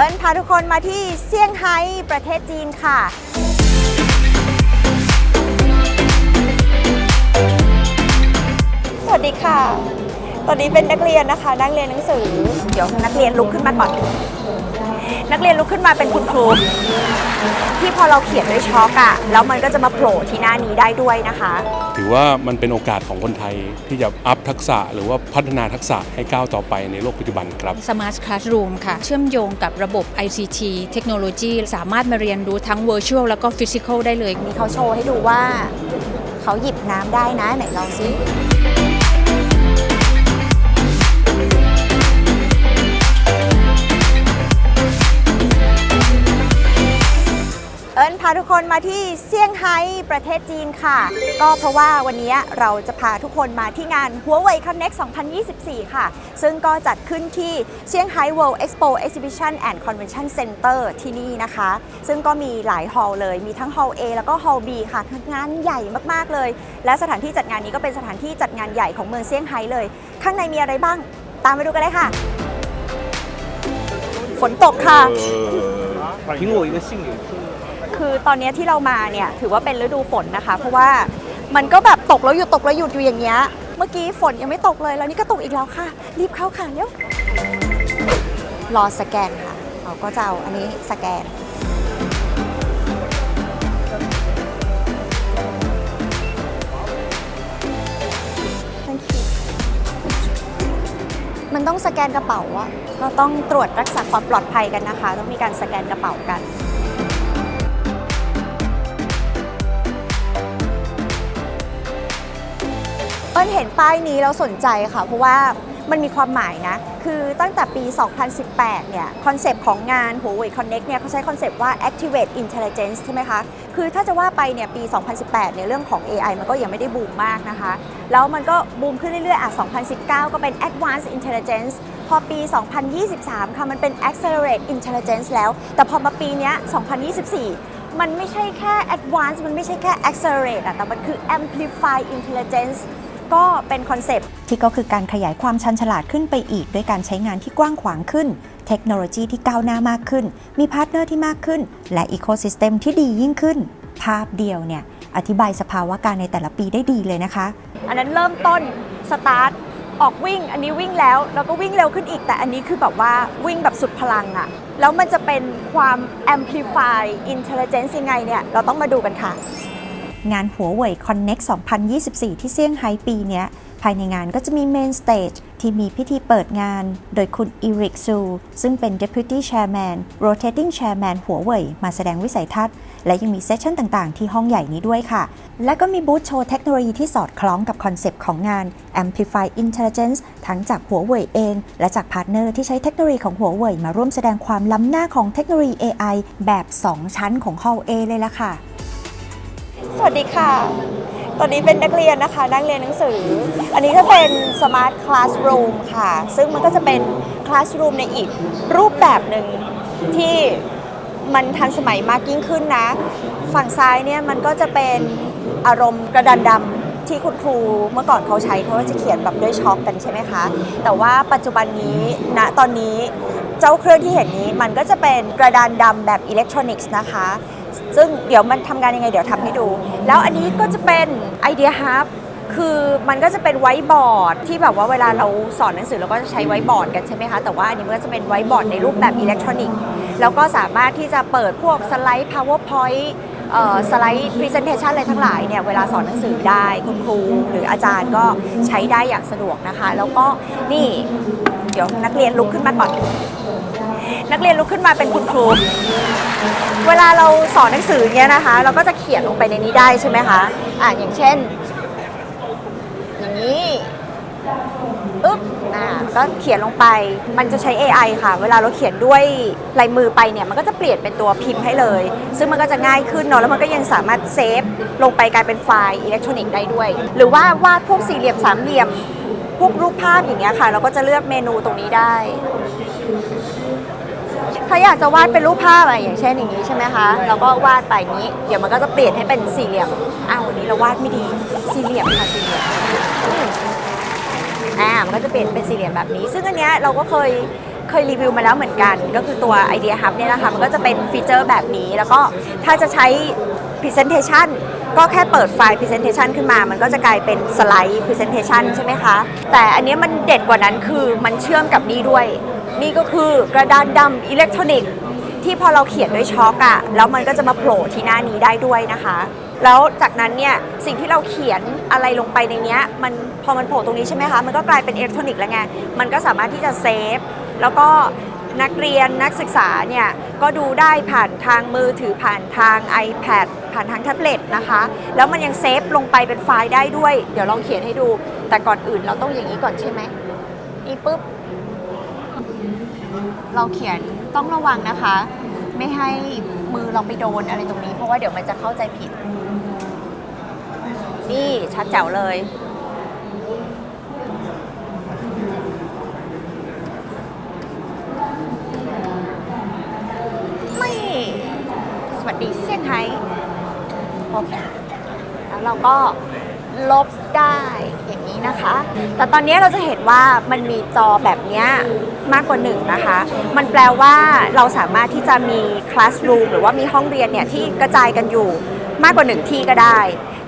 อิญพาทุกคนมาที่เซี่ยงไฮ้ประเทศจีนค่ะ สวัสดีค่ะ ตอนนี้เป็นนักเรียนนะคะ นั่งเรียนหนังสือ เดี๋ยวนักเรียนลุกขึ้นมาก่อน นักเรียนลุกขึ้นมาเป็นคุณครู ที่พอเราเขียนด้วยช็อกอะแล้วมันก็จะมาโผล่ที่หน้านี้ได้ด้วยนะคะ ถือว่ามันเป็นโอกาสของคนไทยที่จะอัพทักษะหรือว่าพัฒนาทักษะให้ก้าวต่อไปในโลกปัจจุบันครับ Smart Classroom ค่ะ เชื่อมโยงกับระบบ ICT เทคโนโลยีสามารถมาเรียนรู้ทั้ง Virtual แล้วก็ Physical ได้เลยนี่เขาโชว์ให้ดูว่า เขาหยิบน้ำได้นะไหนลองซิาทุกคนมาที่เซี่ยงไฮ้ประเทศจีนค่ะ ก็เพราะว่าวันนี้เราจะพาทุกคนมาที่งาน Huawei Connect 2024 ค่ะ ซึ่งก็จัดขึ้นที่เซี่ยงไฮ้ World Expo Exhibition and Convention Center ที่นี่นะคะ ซึ่งก็มีหลายฮอลล์เลย มีทั้งฮอลล์ A แล้วก็ฮอลล์ B ค่ะงานใหญ่มาก ๆ เลย และสถานที่จัดงานนี้ก็เป็นสถานที่จัดงานใหญ่ของเมืองเซี่ยงไฮ้เลย ข้างในมีอะไรบ้าง ตามไปดูกันเลยค่ะ ฝนตกค่ะ 评我一个幸运。 คือตอนนี้ที่เรามาเนี่ยถือว่าเป็นฤดูฝนนะคะ เพราะว่ามันก็แบบตกแล้วหยุดตกแล้วหยุดอยู่อย่างเงี้ย เมื่อกี้ฝนยังไม่ตกเลยแล้วนี่ก็ตกอีกแล้วค่ะ รีบเข้าค่ะเร็วรอสแกนค่ะ เราก็จะเอาอันนี้สแกน มันต้องสแกนกระเป๋าอะก็ต้องตรวจรักษาความปลอดภัยกันนะคะ ต้องมีการสแกนกระเป๋ากัน อิญเห็นป้ายนี้แล้วสนใจค่ะ เพราะว่ามันมีความหมายนะ คือตั้งแต่ปี 2018 เนี่ย คอนเซปต์ของงาน Huawei Connect เนี่ยเขาใช้คอนเซปต์ว่า Activate Intelligence ใช่ไหมคะ คือถ้าจะว่าไปเนี่ยปี 2018 เนี่ยเรื่องของ AI มันก็ยังไม่ได้บูมมากนะคะ แล้วมันก็บูมขึ้นเรื่อยๆ อะ 2019 ก็เป็น Advanced Intelligence พอปี 2023 ค่ะ มันเป็น Accelerate Intelligence แล้ว แต่พอมาปีเนี้ย2024มันไม่ใช่แค่ advance มันไม่ใช่แค่ accelerate อะแต่มันคือ amplify intelligence ก็เป็นคอนเซปต์ที่ก็คือการขยายความชันฉลาดขึ้นไปอีก ด้วยการใช้งานที่กว้างขวางขึ้น เทคโนโลยีที่ก้าวหน้ามากขึ้น มีพาร์ทเนอร์ที่มากขึ้น และอีโค y ิสเต็มที่ดียิ่งขึ้น ภาพเดียวเนี่ยอธิบายสภาวะการในแต่ละปีได้ดีเลยนะคะ อันนั้นเริ่มต้นสตาร์ทออกวิ่ง อันนี้วิ่งแล้วแล้วก็วิ่งเร็วขึ้นอีก แต่อันนี้คือแบบว่าวิ่งแบบสุดพลังอะแล้วมันจะเป็นความ amplify intelligence ยังไงเนี่ยเราต้องมาดูกันค่ะ งานหัวเว่ย Connect 2024 ที่เซี่ยงไฮ้ปีนี้ภายในงานก็จะมี Main Stage ที่มีพิธีเปิดงาน โดยคุณอีริกซู ซึ่งเป็น Deputy Chairman Rotating Chairman หัวเว่ยมาแสดงวิสัยทัศน์ และยังมีเซสชั่นต่างๆ ที่ห้องใหญ่นี้ด้วยค่ะ และก็มีบูธโชว์เทคโนโลยีที่สอดคล้องกับคอนเซปต์ของงาน Amplify Intelligence ทั้งจากหัวเว่ยเอง และจากพาร์ทเนอร์ที่ใช้เทคโนโลยีของหัวเว่ยมาร่วมแสดงความล้ำหน้าของเทคโนโลยี AI แบบ 2 ชั้นของ Hall A เลยละค่ะ สวัสดีค่ะ ตอนนี้เป็นนักเรียนนะคะ นั่งเรียนหนังสือ อันนี้ก็เป็น Smart Classroom ค่ะ ซึ่งมันก็จะเป็น Classroom ในอีกรูปแบบหนึ่งที่มันทันสมัยมากยิ่งขึ้นนะ ฝั่งซ้ายเนี่ยมันก็จะเป็นอารมณ์กระดานดำที่คุณครูเมื่อก่อนเขาใช้เขาก็จะเขียนแบบด้วยช็อคกันใช่ไหมคะ แต่ว่าปัจจุบันนี้ณตอนนี้เจ้าเครื่องที่เห็นนี้มันก็จะเป็นกระดานดำแบบอิเล็กทรอนิกส์นะคะ ซึ่งเดี๋ยวมันทำงานยังไงเดี๋ยวทำให้ดู แล้วอันนี้ก็จะเป็นไอเดียฮับคือมันก็จะเป็นไวท์บอร์ดที่แบบว่าเวลาเราสอนหนังสือเราก็จะใช้ไวท์บอร์ดกันใช่ไหมคะ แต่ว่าอันนี้มันก็จะเป็นไวท์บอร์ดในรูปแบบอิเล็กทรอนิกส์แล้วก็สามารถที่จะเปิดพวกสไลด์ powerpoint เอ่อสไลด์ presentation อะไรทั้งหลายเนี่ยเวลาสอนหนังสือได้คุณครูหรืออาจารย์ก็ใช้ได้อย่างสะดวกนะคะ แล้วก็นี่เดี๋ยวนักเรียนลุกขึ้นมาก่อน นักเรียนลุกขึ้นมาเป็นคุณครู เวลาเราสอนหนังสือเนี้ยนะคะ เราก็จะเขียนลงไปในนี้ได้ใช่ไหมคะอ่าอย่างเช่น อย่างนี้อึ๊บอ่าก็เขียนลงไปมันจะใช้ AI ค่ะ เวลาเราเขียนด้วยลายมือไปเนี่ยมันก็จะเปลี่ยนเป็นตัวพิมพ์ให้เลย ซึ่งมันก็จะง่ายขึ้นเนาะแล้วมันก็ยังสามารถเซฟลงไปกลายเป็นไฟล์อิเล็กทรอนิกส์ได้ด้วย หรือว่าวาดพวกสี่เหลี่ยมสามเหลี่ยมพวกรูปภาพอย่างเงี้ยค่ะ เราก็จะเลือกเมนูตรงนี้ได้ ถ้าอยากจะวาดเป็นรูปภาพอะไรอย่างเช่นอย่างนี้ใช่ไหมคะเราก็วาดไปนี้ เดี๋ยวมันก็จะเปลี่ยนให้เป็นสี่เหลี่ยมอ้าววันนี้เราวาดไม่ดีสี่เหลี่ยมค่ะสี่เหลี่ยมอ่ามันก็จะเปลี่ยนเป็นสี่เหลี่ยมแบบนี้ ซึ่งอันเนี้ยเราก็เคยเคยรีวิวมาแล้วเหมือนกัน ก็คือตัว Idea Hub เนี่ยนะคะมันก็จะเป็นฟีเจอร์แบบนี้ แล้วก็ถ้าจะใช้ Presentation ก็แค่เปิดไฟล์ Presentation ขึ้นมา มันก็จะกลายเป็นสไลด์ Presentation ใช่ไหมคะ แต่อันนี้มันเด็ดกว่านั้นคือมันเชื่อมกับนี่ด้วย นี่ก็คือกระดานดำอิเล็กทรอนิกส์ที่พอเราเขียนด้วยช็อกอะแล้วมันก็จะมาโผล่ที่หน้านี้ได้ด้วยนะคะ แล้วจากนั้นเนี่ยสิ่งที่เราเขียนอะไรลงไปในเนี้ยมันพอมันโผล่ตรงนี้ใช่ไหมคะ มันก็กลายเป็นอิเล็กทรอนิกส์แล้วไง มันก็สามารถที่จะเซฟแล้วก็นักเรียนนักศึกษาเนี่ยก็ดูได้ผ่านทางมือถือผ่านทาง iPad ผ่านทางแท็บเล็ตนะคะ แล้วมันยังเซฟลงไปเป็นไฟล์ได้ด้วย เดี๋ยวลองเขียนให้ดู แต่ก่อนอื่นเราต้องอย่างนี้ก่อนใช่ไหมนี่ปุ๊บ เราเขียนต้องระวังนะคะ ไม่ให้มือเราไปโดนอะไรตรงนี้ เพราะว่าเดี๋ยวมันจะเข้าใจผิด นี่ชัดแจ๋วเลย ไม่ สวัสดีเซี่ยงไฮ้โอเคแล้วเราก็ลบได้อย่างนี้นะคะ แต่ตอนนี้เราจะเห็นว่ามันมีจอแบบเนี้ย มากกว่าหนึ่งนะคะ มันแปลว่าเราสามารถที่จะมีคลาสรูมหรือว่ามีห้องเรียนเนี่ยที่กระจายกันอยู่มากกว่าหนึ่งที่ก็ได้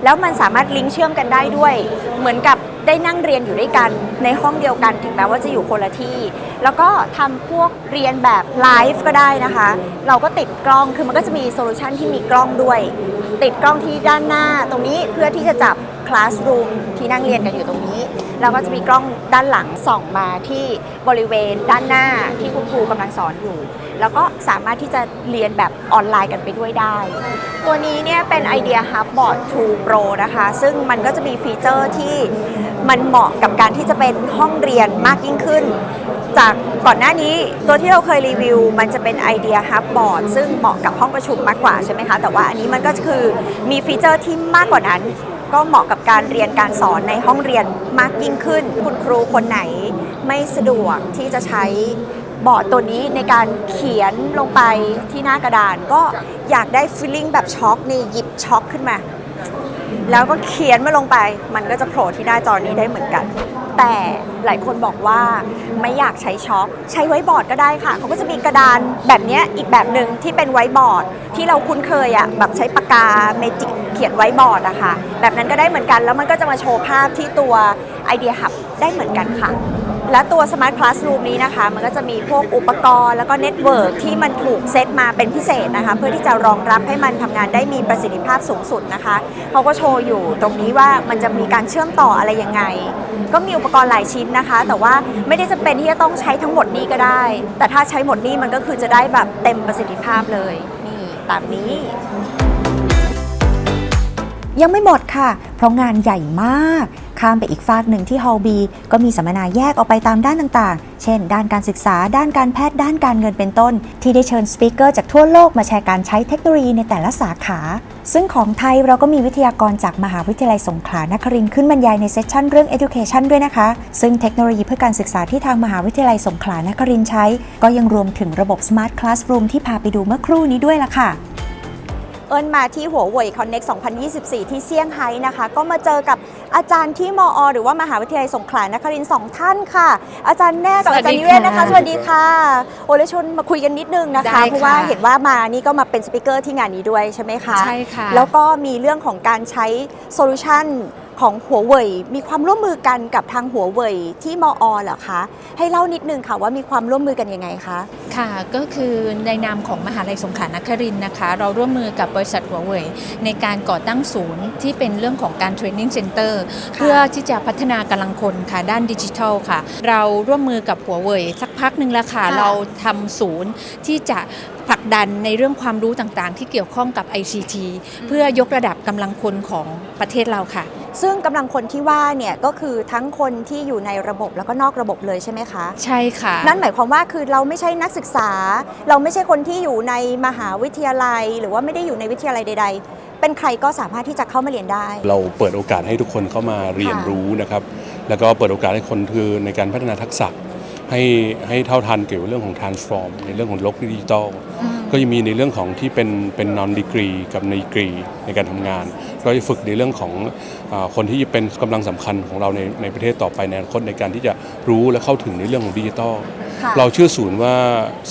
แล้วมันสามารถลิงก์เชื่อมกันได้ด้วย เหมือนกับได้นั่งเรียนอยู่ด้วยกันในห้องเดียวกันถึงแม้ว่าจะอยู่คนละที่ แล้วก็ทำพวกเรียนแบบไลฟ์ก็ได้นะคะ เราก็ติดกล้องคือมันก็จะมีโซลูชันที่มีกล้องด้วย ติดกล้องที่ด้านหน้าตรงนี้เพื่อที่จะจับ คลาสรูมที่นั่งเรียนกันอยู่ตรงนี้แล้วก็จะมีกล้องด้านหลังส่องมาที่บริเวณด้านหน้าที่คุณครูกำลังสอนอยู่ แล้วก็สามารถที่จะเรียนแบบออนไลน์กันไปด้วยได้ ตัวนี้เนี่ยเป็น Idea Hub Board 2 Pro นะคะ ซึ่งมันก็จะมีฟีเจอร์ที่มันเหมาะกับการที่จะเป็นห้องเรียนมากยิ่งขึ้น จากก่อนหน้านี้ตัวที่เราเคยรีวิว มันจะเป็น Idea Hub Board ซึ่งเหมาะกับห้องประชุมมากกว่าใช่ไหมคะ แต่ว่าอันนี้มันก็คือมีฟีเจอร์ที่มากกว่านั้น ก็เหมาะกับการเรียนการสอนในห้องเรียนมากยิ่งขึ้น คุณครูคนไหนไม่สะดวกที่จะใช้บอร์ดตัวนี้ในการเขียนลงไปที่หน้ากระดานก็อยากได้ฟีลลิ่งแบบช็อกนี่หยิบช็อกขึ้นมา แล้วก็เขียนมาลงไป มันก็จะโผล่ที่หน้าจอนี้ได้เหมือนกัน แต่หลายคนบอกว่าไม่อยากใช้ช็อคใช้ไว้บอร์ดก็ได้ค่ะเขาก็จะมีกระดานแบบเนี้ยอีกแบบหนึ่งที่เป็นไว้บอร์ด ที่เราคุ้นเคยอะแบบใช้ปากกาเมจิกเขียนไว้บอร์ดอะค่ะแบบนั้นก็ได้เหมือนกันแล้วมันก็จะมาโชว์ภาพที่ตัวไอเดียหับได้เหมือนกันค่ะ และตัว Smart Classroom นี้นะคะ มันก็จะมีพวกอุปกรณ์แล้วก็เน็ตเวิร์กที่มันถูกเซตมาเป็นพิเศษนะคะ เพื่อที่จะรองรับให้มันทำงานได้มีประสิทธิภาพสูงสุดนะคะ เขาก็โชว์อยู่ตรงนี้ว่ามันจะมีการเชื่อมต่ออะไรยังไง ก็มีอุปกรณ์หลายชิ้นนะคะ แต่ว่าไม่ได้จะเป็นที่จะต้องใช้ทั้งหมดนี้ก็ได้ แต่ถ้าใช้หมดนี้มันก็คือจะได้แบบเต็มประสิทธิภาพเลยนี่ตามนี้ ยังไม่หมดค่ะ เพราะงานใหญ่มาก ข้ามไปอีกฟากหนึ่งที่ฮอลบีก็มีสัมมนาแยกออกไปตามด้านต่างๆ เช่น ด้านการศึกษา ด้านการแพทย์ ด้านการเงินเป็นต้น ที่ได้เชิญสปิเกอร์จากทั่วโลกมาแชร์การใช้เทคโนโลยีในแต่ละสาขา ซึ่งของไทยเราก็มีวิทยากรจากมหาวิทยาลัยสงขลานครินทร์ขึ้นบรรยายในเซสชันเรื่อง education ด้วยนะคะ ซึ่งเทคโนโลยีเพื่อการศึกษาที่ทางมหาวิทยาลัยสงขลานครินทร์ใช้ ก็ยังรวมถึงระบบ Smart Classroom ที่พาไปดูเมื่อครู่นี้ด้วยล่ะค่ะ อิญมาที่หัวเว่ยคอนเน็ก2024 ที่เซี่ยงไฮ้นะคะ ก็มาเจอกับอาจารย์ที่มอ หรือว่ามหาวิทยาลัยสงขลานครินทร์สองท่านค่ะ อาจารย์แน่กับสวัอาสดีจารย์นิเวศนะคะค่ะสวัสดีค่ะโอเลยวชวนมาคุยกันนิดนึงนะคะได้ค่ะเพราะว่าเห็นว่ามานี่ก็มาเป็นสปิเกอร์ที่งานนี้ด้วยใช่ไหมคะ ใช่ค่ะ แล้วก็มีเรื่องของการใช้โซลูชัน ของหัวเว่ยมีความร่วมมือกันกับทางหัวเว่ยที่มอเหรอคะ ให้เล่านิดนึงค่ะว่ามีความร่วมมือกันยังไงคะค่ะก็คือในนามของมหาลัยสงขลานครินทร์นะคะ เราร่วมมือกับบริษัทหัวเว่ยในการก่อตั้งศูนย์ที่เป็นเรื่องของการเทรนนิ่งเซ็นเตอร์เพื่อที่จะพัฒนากำลังคนค่ะด้านดิจิทัลค่ะ เราร่วมมือกับหัวเว่ยสักพักหนึ่งแล้วค่ะค่ะเราทำศูนย์ที่จะผลักดันในเรื่องความรู้ต่างๆ ที่เกี่ยวข้องกับ ICT เพื่อยกระดับกำลังคนของประเทศเราค่ะ ซึ่งกำลังคนที่ว่าเนี่ยก็คือทั้งคนที่อยู่ในระบบแล้วก็นอกระบบเลยใช่ไหมคะ ใช่ค่ะ นั่นหมายความว่าคือเราไม่ใช่นักศึกษา เราไม่ใช่คนที่อยู่ในมหาวิทยาลัย หรือว่าไม่ได้อยู่ในวิทยาลัยใด ๆ เป็นใครก็สามารถที่จะเข้ามาเรียนได้ เราเปิดโอกาสให้ทุกคนเข้ามาเรียนรู้นะครับแล้วก็เปิดโอกาสให้คนคือในการพัฒนาทักษะให้ให้เท่าทันเกี่ยวกับเรื่องของ transform ในเรื่องของโลกดิจิทัลก็จะมีในเรื่องของที่เป็นเป็น non degree กับใน degree ในการทำงาน ก็จะฝึกในเรื่องของอาคนที่เป็นกำลังสำคัญของเราในในประเทศต่อไปในอนาคตในการที่จะรู้และเข้าถึงในเรื่องของดิจิทัลค่ะเราชื่อศูนย์ว่า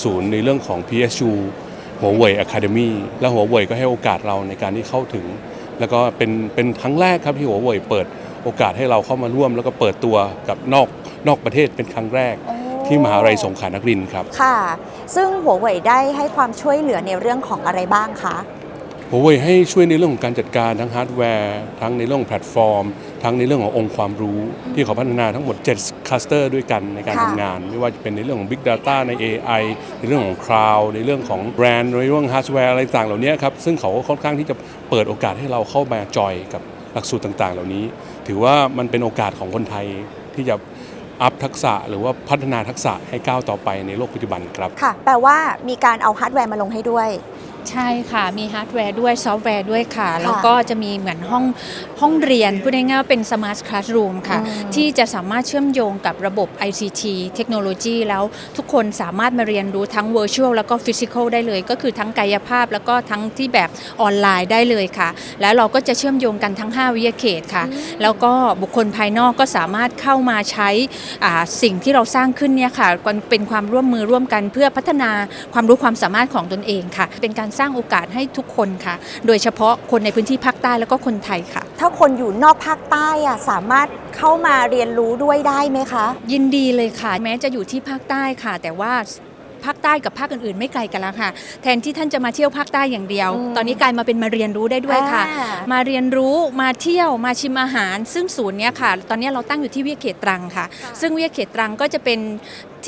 ศูนย์ในเรื่องของ PSU หัวเว่ย Academy และหัวเว่ยก็ให้โอกาสเราในการที่เข้าถึง แล้วก็เป็นเป็นครั้งแรกครับที่หัวเว่ยเปิดโอกาสให้เราเข้ามาร่วม แล้วก็เปิดตัวกับนอกนอกประเทศเป็นครั้งแรกที่มหาลัยสงขลานครินทร์ครับ ค่ะ ซึ่งหัวเว่ยได้ให้ความช่วยเหลือในเรื่องของอะไรบ้างคะ หัวเว่ยให้ช่วยในเรื่องของการจัดการทั้งฮาร์ดแวร์ทั้งในเรื่องของแพลตฟอร์ม ทั้งในเรื่องขององค์ความรู้ ที่เขาพัฒนาทั้งหมด 7คลัสเตอร์ด้วยกันในการค่ะทำงาน ไม่ว่าจะเป็นในเรื่องของ Big Data ใน AI ในเรื่องของ Cloud ในเรื่องของแบรนด์ในเรื่องฮาร์ดแวร์อะไรต่างเหล่านี้ครับซึ่งเขาก็ค่อนข้างที่จะเปิดโอกาสให้เราเข้ามาจอยกับหลักสูตรต่างๆ เหล่านี้ ถือว่ามันเป็นโอกาสของคนไทยที่จะอัพทักษะหรือว่าพัฒนาทักษะให้ก้าวต่อไปในโลกปัจจุบันครับ ค่ะ แปลว่ามีการเอาฮาร์ดแวร์มาลงให้ด้วย ใช่ค่ะมีฮาร์ดแวร์ด้วยซอฟต์แวร์ด้วยค่ะ แล้วก็จะมีเหมือนห้องห้องเรียนพูดง่ายๆว่าเป็น Smart Classroom ค่ะอืมที่จะสามารถเชื่อมโยงกับระบบ ICT เทคโนโลยีแล้วทุกคนสามารถมาเรียนรู้ทั้ง Virtual แล้วก็ Physical ได้เลย ก็คือทั้งกายภาพแล้วก็ทั้งที่แบบออนไลน์ได้เลยค่ะ แล้วเราก็จะเชื่อมโยงกันทั้ง 5 วิทยาเขตค่ะ แล้วก็บุคคลภายนอกก็สามารถเข้ามาใช้อ่าสิ่งที่เราสร้างขึ้นเนี่ยค่ะเป็นความร่วมมือร่วมกันเพื่อพัฒนาความรู้ความสามารถของตนเองค่ะ เป็นการสร้างโอกาสให้ทุกคนค่ะ โดยเฉพาะคนในพื้นที่ภาคใต้แล้วก็คนไทยค่ะ ถ้าคนอยู่นอกภาคใต้อะสามารถเข้ามาเรียนรู้ด้วยได้ไหมคะ ยินดีเลยค่ะ แม้จะอยู่ที่ภาคใต้ค่ะ แต่ว่าภาคใต้กับภาคอื่นๆ ไม่ไกลกันแล้วค่ะ แทนที่ท่านจะมาเที่ยวภาคใต้อย่างเดียวอืมตอนนี้กลายมาเป็นมาเรียนรู้ได้ด้วยค่ะอ่ามาเรียนรู้มาเที่ยวมาชิมอาหาร ซึ่งศูนย์เนี้ยค่ะ ตอนนี้เราตั้งอยู่ที่เวียเขตตรังค่ะ ซึ่งเวียเขตตรังก็จะเป็น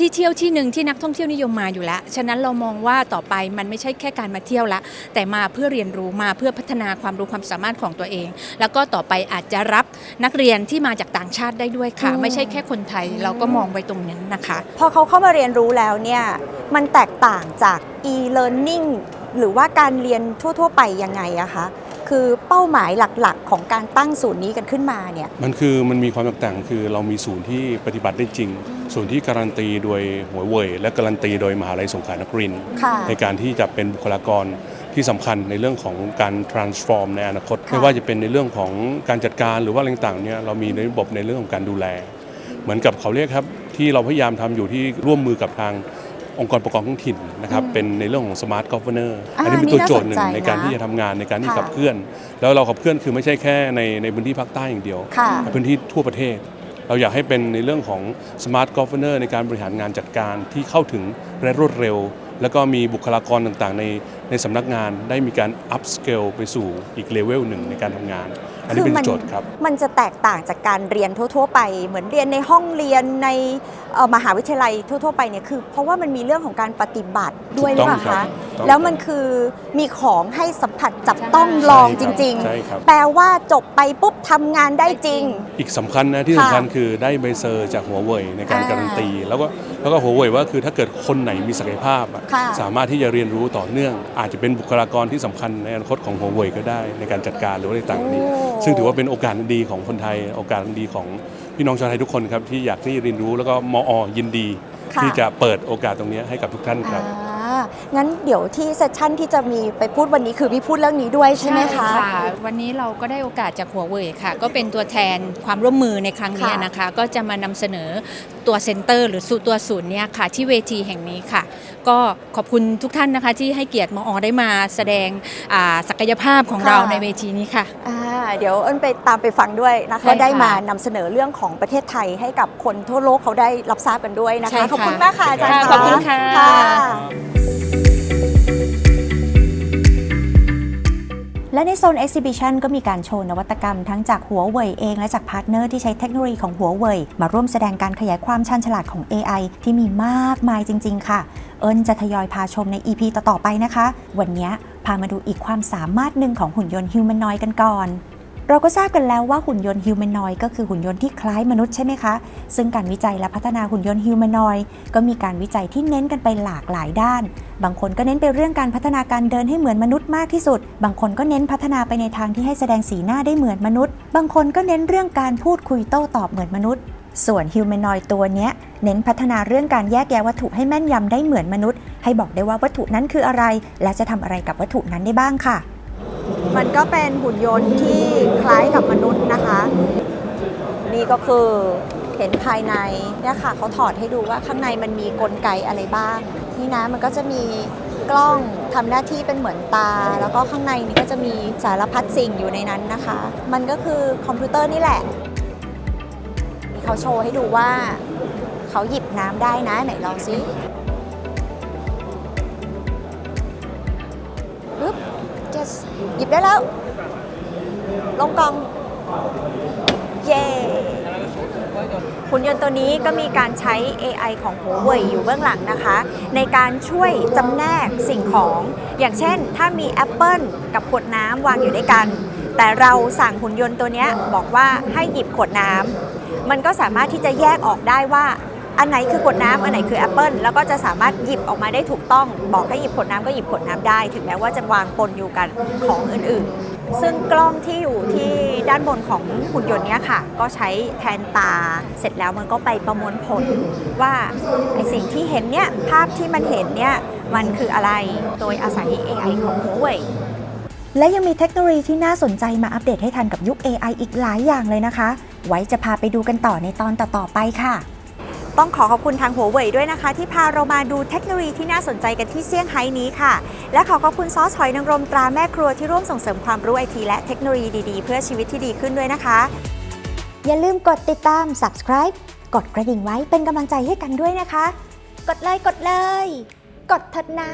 ที่เที่ยวที่หนึ่งที่นักท่องเที่ยวนิยมมาอยู่แล้ว ฉะนั้นเรามองว่าต่อไปมันไม่ใช่แค่การมาเที่ยวละ แต่มาเพื่อเรียนรู้มาเพื่อพัฒนาความรู้ความสามารถของตัวเอง แล้วก็ต่อไปอาจจะรับนักเรียนที่มาจากต่างชาติได้ด้วยค่ะอืมไม่ใช่แค่คนไทยเราก็มองไว้ตรงนั้นนะคะ พอเขาเข้ามาเรียนรู้แล้วเนี่ยมันแตกต่างจาก e-learning หรือว่าการเรียนทั่ว ๆ ไปยังไงอะคะคือเป้าหมายหลักๆ ของการตั้งศูนย์นี้กันขึ้นมาเนี่ยมันคือมันมีความแตกต่างคือเรามีศูนย์ที่ปฏิบัติได้จริง ศูนย์ที่การันตีโดยหัวเว่ยและการันตีโดยมหาลัยสงขลานครินทร์ค่ะในการที่จะเป็นบุคลากรที่สำคัญในเรื่องของการ transform ในอนาคตค่ะไม่ว่าจะเป็นในเรื่องของการจัดการหรือว่าอะไรต่างๆเนี่ยเรามีในระบบในเรื่องของการดูแล เหมือนกับเขาเรียกครับ ที่เราพยายามทำอยู่ที่ร่วมมือกับทางองค์กรปกครองท้องถิ่นนะครับเป็นในเรื่องของ smart governor อ่าอันนี้เป็นตัวโจทย์หนึ่งนี่น่าสนใจในการนะที่จะทำงานในการที่ค่ะขับเคลื่อน แล้วเราขับเคลื่อนคือไม่ใช่แค่ในในพื้นที่ภาคใต้อย่างเดียวค่ะในพื้นที่ทั่วประเทศ เราอยากให้เป็นในเรื่องของ smart governor ในการบริหารงานจัดการที่เข้าถึงและรวดเร็ว แล้วก็มีบุคลากรต่างๆ ในในสำนักงานได้มีการ up scale ไปสู่อีกเลเวลหนึ่งในการทำงาน อันนี้เป็นโจทย์ครับ มันจะแตกต่างจากการเรียนทั่ว ๆ ไป เหมือนเรียนในห้องเรียนในเอ่อมหาวิทยาลัยทั่ว ๆ ไปเนี่ยคือ เพราะว่ามันมีเรื่องของการปฏิบัติด้วยหรือเปล่าถูกต้องครัคะบถูกต้อง แล้วมันคือมีของให้สัมผัสจับต้องลองจริงใช่ครับๆแปลว่าจบไปปุ๊บทำงานได้จริง อีกสำคัญนะที่ค่ะสำคัญคือได้ใบเซอร์จากหัวเว่ยในการอ่าการันตี แล้วก็แล้วก็หัวเว่ยว่าคือถ้าเกิดคนไหนมีศักยภาพอะค่ะสามารถที่จะเรียนรู้ต่อเนื่อง อาจจะเป็นบุคลากรที่สำคัญในอนาคตของหัวเว่ยก็ได้ในการจัดการหรือว่าอะไรต่างๆนี้โอ้ซึ่งถือว่าเป็นโอกาสดีของคนไทยโอกาสดีของพี่น้องชาวไทยทุกคนครับที่อยากที่เรียนรู้แล้วก็มอยินดีค่ะที่จะเปิดโอกาสตรงนี้ให้กับทุกท่านครับอ่า งั้นเดี๋ยวที่เซสชั่นที่จะมีไปพูดวันนี้คือพี่พูดเรื่องนี้ด้วยใช่ไหมคะใช่วันนี้เราก็ได้โอกาสจากหัวเว่ยค่ะ ก็เป็นตัวแทนความร่วมมือในครั้งนี้ค่ะนะคะ ก็จะมานำเสนอตัวเซ็นเตอร์หรือสู่ตัวศูนย์เนี่ยค่ะที่เวทีแห่งนี้ค่ะ ก็ขอบคุณทุกท่านนะคะ ที่ให้เกียรติมอได้มาแสดงอ่าศักยภาพของเราในเวทีนี้ค่ะอ่าเดี๋ยวเอิญไปตามไปฟังด้วยนะใช่คะค่ะได้มานำเสนอเรื่องของประเทศไทยให้กับคนทั่วโลกเขาได้รับทราบกันด้วยนะใช่คะค่ะขอบคุณมากค่ะอาจารย์ค่ะขอบคุณค่ะและในโซน Exhibition ก็มีการโชว์นวัตกรรมทั้งจากหัวเว่ยเองและจากพาร์ทเนอร์ที่ใช้เทคโนโลยีของหัวเว่ยมาร่วมแสดงการขยายความชันฉลาดของ AI ที่มีมากมายจริง ๆ ค่ะ เอิญจะทยอยพาชมใน EP ต่อ ๆ ไปนะคะ วันนี้พามาดูอีกความสามารถหนึ่งของหุ่นยนต์ฮิวแมนนอยกันก่อน เราก็ทราบกันแล้วว่าหุ่นยนต์ฮิวแมนนอยก็คือหุ่นยนต์ที่คล้ายมนุษย์ใช่ไหมคะ ซึ่งการวิจัยและพัฒนาหุ่นยนต์ฮิวแมนอยก็มีการวิจัยที่เน้นกันไปหลากหลายด้าน บางคนก็เน้นไปเรื่องการพัฒนาการเดินให้เหมือนมนุษย์มากที่สุด บางคนก็เน้นพัฒนาไปในทางที่ให้แสดงสีหน้าได้เหมือนมนุษย์ บางคนก็เน้นเรื่องการพูดคุยโต้ตอบเหมือนมนุษย์ ส่วน Humanoid ตัวเนี้ยเน้นพัฒนาเรื่องการแยกแยะวัตถุให้แม่นยำได้เหมือนมนุษย์ ให้บอกได้ว่าวัตถุนั้นคืออะไร และจะทำอะไรกับวัตถุนั้นได้บ้างค่ะ มันก็เป็นหุ่นยนต์ที่คล้ายกับมนุษย์นะคะ นี่ก็คือเห็นภายในเนี่ยค่ะเขาถอดให้ดูว่าข้างในมันมีกลไกอะไรบ้างที่นะมันก็จะมีกล้องทำหน้าที่เป็นเหมือนตา แล้วก็ข้างในนี่ก็จะมีสารพัดสิ่งอยู่ในนั้นนะคะ มันก็คือคอมพิวเตอร์นี่แหละเขาโชว์ให้ดูว่า เขาหยิบน้ำได้นะไหนลองซิ yes หยิบได้แล้ว ลงกล่อง เย้หุ่นยนต์ตัวนี้ก็มีการใช้ AI ของ Huawei อยู่เบื้องหลังนะคะ ในการช่วยจำแนกสิ่งของ อย่างเช่น ถ้ามีแอปเปิลกับขวดน้ำวางอยู่ด้วยกัน แต่เราสั่งหุ่นยนต์ตัวนี้บอกว่าให้หยิบขวดน้ำมันก็สามารถที่จะแยกออกได้ว่า อันไหนคือขวดน้ำอันไหนคือแอปเปิลแล้วก็จะสามารถหยิบออกมาได้ถูกต้อง บอกให้หยิบขวดน้ำก็หยิบขวดน้ำได้ ถึงแม้ว่าจะวางปนอยู่กันของอื่นๆ ซึ่งกล้องที่อยู่ที่ด้านบนของหุ่นยนต์เนี้ยค่ะ ก็ใช้แทนตาเสร็จแล้วมันก็ไปประมวลผลว่าไอสิ่งที่เห็นเนี่ยภาพที่มันเห็นเนี่ยมันคืออะไรโดยอาศัย AI ของ Huawei และยังมีเทคโนโลยีที่น่าสนใจมาอัปเดตให้ทันกับยุค AI อีกหลายอย่างเลยนะคะ ไว้จะพาไปดูกันต่อในตอนต่อๆไปค่ะ ต้องขอขอบคุณทางหัวเว่ยด้วยนะคะ ที่พาเรามาดูเทคโนโลยีที่น่าสนใจกันที่เซี่ยงไฮ้นี้ค่ะ และขอขอบคุณซอสหอยนางรมตราแม่ครัวที่ร่วมส่งเสริมความรู้ไอทีและเทคโนโลยีดีๆ เพื่อชีวิตที่ดีขึ้นด้วยนะคะ อย่าลืมกดติดตาม subscribe กดกระดิ่งไว้เป็นกำลังใจให้กันด้วยนะคะ กดเลยกดเลย กดเถิดนะ